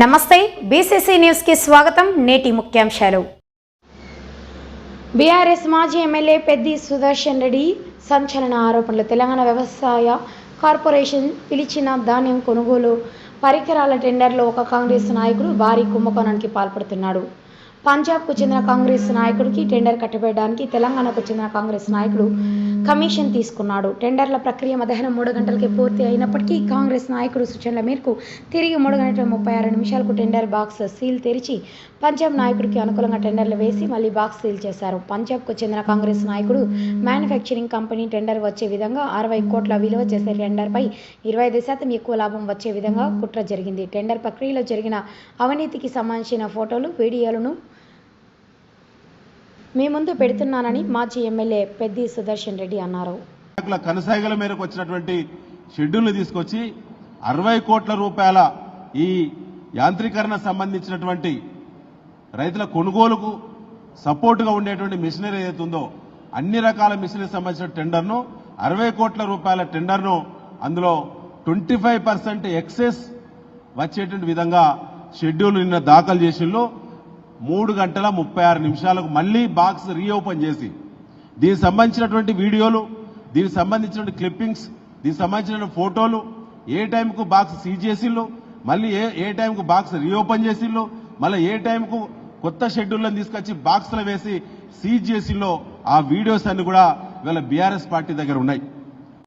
నమస్తే బీసీసీ న్యూస్కి స్వాగతం నేటి ముఖ్యాంశాలు. బీఆర్ఎస్ మాజీ ఎమ్మెల్యే పెద్ది సుదర్శన్ రెడ్డి సంచలన ఆరోపణలు. తెలంగాణ వ్యవసాయ కార్పొరేషన్ పిలిచిన ధాన్యం కొనుగోలు పరికరాల టెండర్లో ఒక కాంగ్రెస్ నాయకుడు భారీ కుంభకోణానికి పాల్పడుతున్నాడు. పంజాబ్కు చెందిన కాంగ్రెస్ నాయకుడికి టెండర్ కట్టబెట్టడానికి తెలంగాణకు చెందిన కాంగ్రెస్ నాయకుడు కమిషన్ తీసుకున్నాడు. టెండర్ల ప్రక్రియ మధ్యాహ్నం మూడు గంటలకే పూర్తి అయినప్పటికీ కాంగ్రెస్ నాయకుడు సూచనల మేరకు తిరిగి మూడు గంటల ముప్పై ఆరు నిమిషాలకు టెండర్ బాక్స్ సీల్ తెరిచి పంజాబ్ నాయకుడికి అనుకూలంగా టెండర్లు వేసి మళ్ళీ బాక్స్ సీల్ చేశారు. పంజాబ్కు చెందిన కాంగ్రెస్ నాయకుడు మ్యానుఫ్యాక్చరింగ్ కంపెనీ టెండర్ వచ్చే విధంగా అరవై కోట్ల విలువ చేసే టెండర్పై ఇరవై ఐదు శాతం ఎక్కువ లాభం వచ్చే విధంగా కుట్ర జరిగింది. టెండర్ ప్రక్రియలో జరిగిన అవినీతికి సంబంధించిన ఫోటోలు వీడియోలను మీ ముందు పెడుతున్నానని మాజీ ఎమ్మెల్యే పెద్ది సుదర్శన్ రెడ్డి అన్నారు. కనసాగల మేరకు వచ్చినటువంటి షెడ్యూల్ని తీసుకొచ్చి అరవై కోట్ల రూపాయల ఈ యాంత్రీకరణ సంబంధించినటువంటి రైతుల కొనుగోలుకు సపోర్టుగా ఉండేటువంటి మిషనరీ ఏదైతే ఉందో అన్ని రకాల మిషనరీ సంబంధించిన టెండర్ను అరవై కోట్ల రూపాయల టెండర్ను అందులో ట్వంటీ ఫైవ్ పర్సెంట్ ఎక్సెస్ వచ్చేటువంటి విధంగా షెడ్యూల్ నిన్న దాఖలు చేసిల్లో మూడు గంటల ముప్పై ఆరు నిమిషాలకు మళ్ళీ బాక్స్ రీఓపెన్ చేసి దీనికి సంబంధించినటువంటి వీడియోలు దీనికి సంబంధించినటువంటి క్లిప్పింగ్స్ దీనికి సంబంధించిన ఫోటోలు ఏ టైంకు బాక్స్ సీజ్ చేసిళ్ళు మళ్ళీ ఏ ఏ టైంకు బాక్స్ రీఓపెన్ చేసిళ్ళు మళ్ళీ ఏ టైంకు కొత్త షెడ్యూల్లను తీసుకొచ్చి బాక్స్లో వేసి సీజ్ చేసిల్లో ఆ వీడియోస్ అన్ని కూడా ఇవాళ బీఆర్ఎస్ పార్టీ దగ్గర ఉన్నాయి.